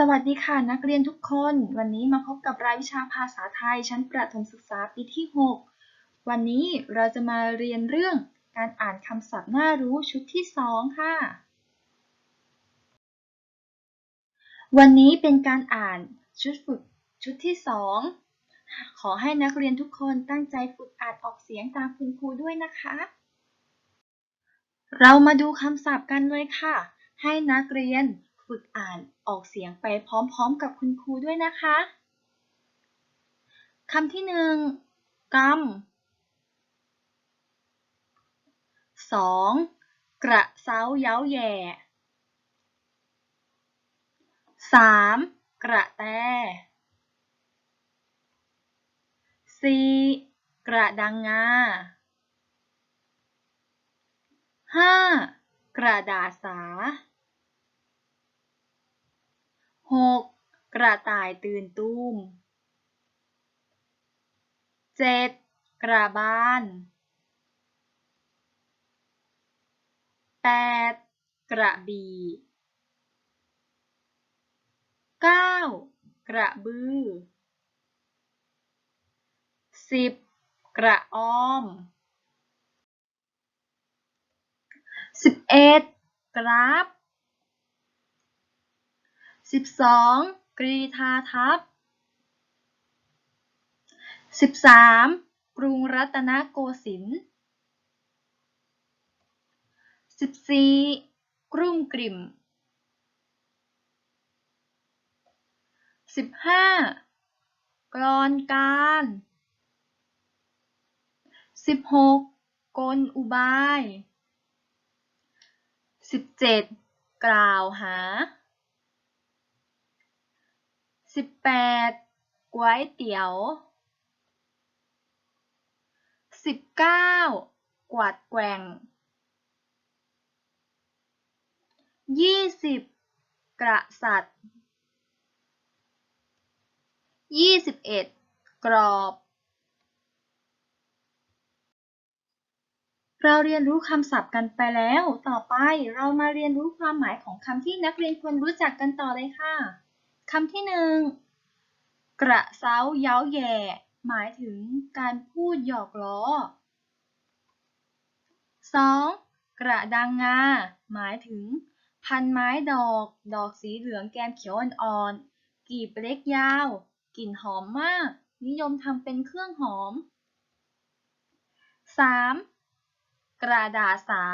สวัสดีค่ะนักเรียนทุกคน วันนี้มาพบกับรายวิชาภาษาไทย ชั้นประถมศึกษาปีที่ 6 วันนี้เราจะมาเรียนเรื่องการอ่านคำศัพท์น่ารู้ชุดที่ 2 ค่ะ วันนี้เป็นการอ่านชุดฝึกชุดที่ 2 ขอให้นักเรียนทุกคนตั้งใจฝึกอ่านออกเสียงตามคุณครูด้วยนะคะ เรามาดูคำศัพท์กันเลยค่ะ ให้นักเรียน ฝึกอ่านออกเสียงไปพร้อมๆกับคุณครูด้วยนะคะคำที่หนึ่งกำสองกระเซ้าเย้าแย่สามกระแตสี่กระดังงาห้ากระดาษสา หกกระต่ายตื่นตูมเจ็ดกระบาลแปดกระบี่เก้ากระบือสิบกระอ้อมสิบเอ็ดกราฟ สิบสองกรีธาทัพสิบสามกรุงรัตนโกสินทร์สิบสี่กรุงกริมสิบห้ากรอนการสิบหกกลอุบายสิบเจ็ดกล่าวหา สิบแปดก๋วยเตี๋ยวสิบเก้ากวาดแกว่งยี่สิบกระสัดยี่สิบเอ็ดกรอบ เราเรียนรู้คำศัพท์กันไปแล้ว ต่อไปเรามาเรียนรู้ความหมายของคำที่นักเรียนควรรู้จักกันต่อเลยค่ะ คำที่หนึ่งกระเซ้าเย้าแย่ หมายถึงการพูดหยอกล้อ 2. กระดังงา หมายถึง พันไม้ดอก ดอกสีเหลืองแก้มเขียวอ่อนๆกีบเล็กยาว กลิ่นหอมมาก นิยมทำเป็นเครื่องหอม 3. กระดาษสา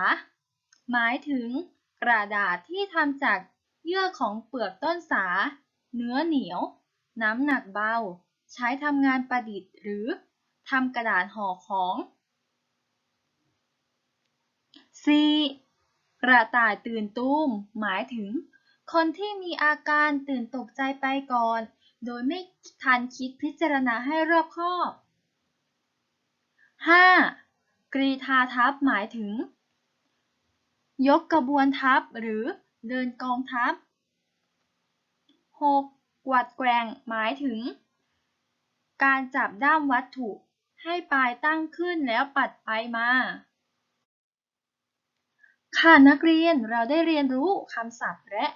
หมายถึง กระดาษที่ทำจากเยื่อของเปลือกต้นสา เนื้อเหนียว น้ำหนักเบา ใช้ทำงานประดิษฐ์หรือทำกระดาษห่อของ 4. กระต่ายตื่นตูม หมายถึง คนที่มีอาการตื่นตกใจไปก่อน โดยไม่ทันคิดพิจารณาให้รอบคอบ 5. กรีธาทัพหมายถึง ยกกระบวนทัพหรือเดินกองทัพ 6. กวัดแกว่งหมายถึง การจับด้ามวัตถุให้ปลายตั้งขึ้นแล้วปัดไปมา ค่ะนักเรียนเราได้เรียนรู้คำศัพท์และ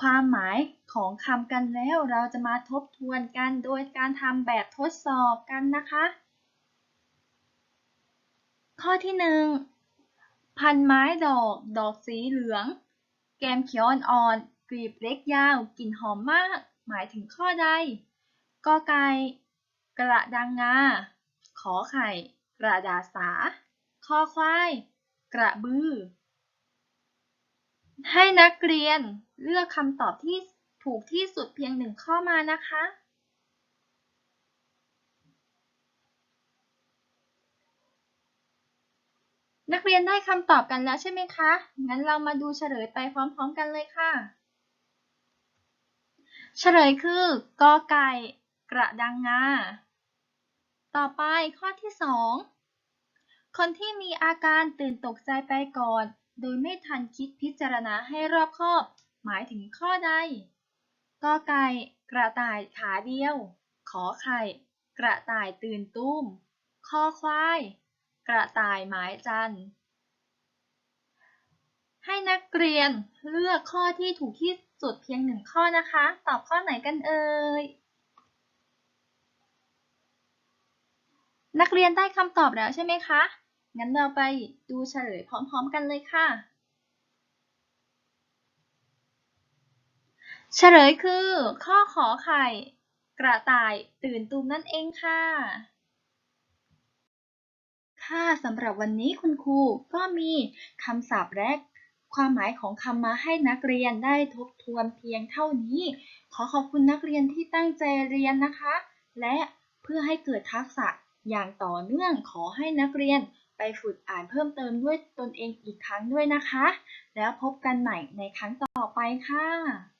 ความหมายของคำกันแล้วเราจะมาทบทวนกันโดยการทำแบบทดสอบกันนะคะ ข้อที่หนึ่งพันไม้ดอก ดอกสีเหลือง แกมเขียวอ่อนๆ กลีบเล็กยาวกลิ่นหอมมาก หมายถึงข้อใดกอไก่กระดังงา ขอไข่ กระดาษสาคอควาย กระบือ ให้นักเรียนเลือกคำตอบที่ถูกที่สุดเพียงหนึ่งข้อมานะคะ นักเรียนได้คำตอบกันแล้วใช่ไหมคะ งั้นเรามาดูเฉลยไปพร้อมๆกันเลยค่ะ เฉลยคือกอไก่กระดังงา ต่อไปข้อที่ 2 คนที่มีอาการตื่นตกใจไปก่อน โดยไม่ทันคิดพิจารณาให้รอบคอบ หมายถึงข้อใดกอไก่กระต่ายขาเดียว ขอไข่ กระต่ายตื่นตุ้มคอควาย กระต่ายหมายจันทร์ให้นักเรียนเลือกข้อที่ถูกที่ โจทย์เพียงหนึ่งข้อนะคะ ตอบข้อไหนกันเอ่ย นักเรียนได้คำตอบแล้วใช่ไหมคะ งั้นเราไปดูเฉลยพร้อมๆกันเลยค่ะ เฉลยคือ ข้อขอไข่ กระต่ายตื่นตูมนั่นเองค่ะค่ะสำหรับวันนี้คุณครูก็มีคำศัพท์และ ความหมายของคำมาให้นักเรียนได้ทบทวนเพียงเท่านี้ ขอขอบคุณนักเรียนที่ตั้งใจเรียนนะคะ และเพื่อให้เกิดทักษะอย่างต่อเนื่องขอให้นักเรียนไปฝึกอ่านเพิ่มเติมด้วยตนเองอีกครั้งด้วยนะคะ แล้วพบกันใหม่ในครั้งต่อไปค่ะ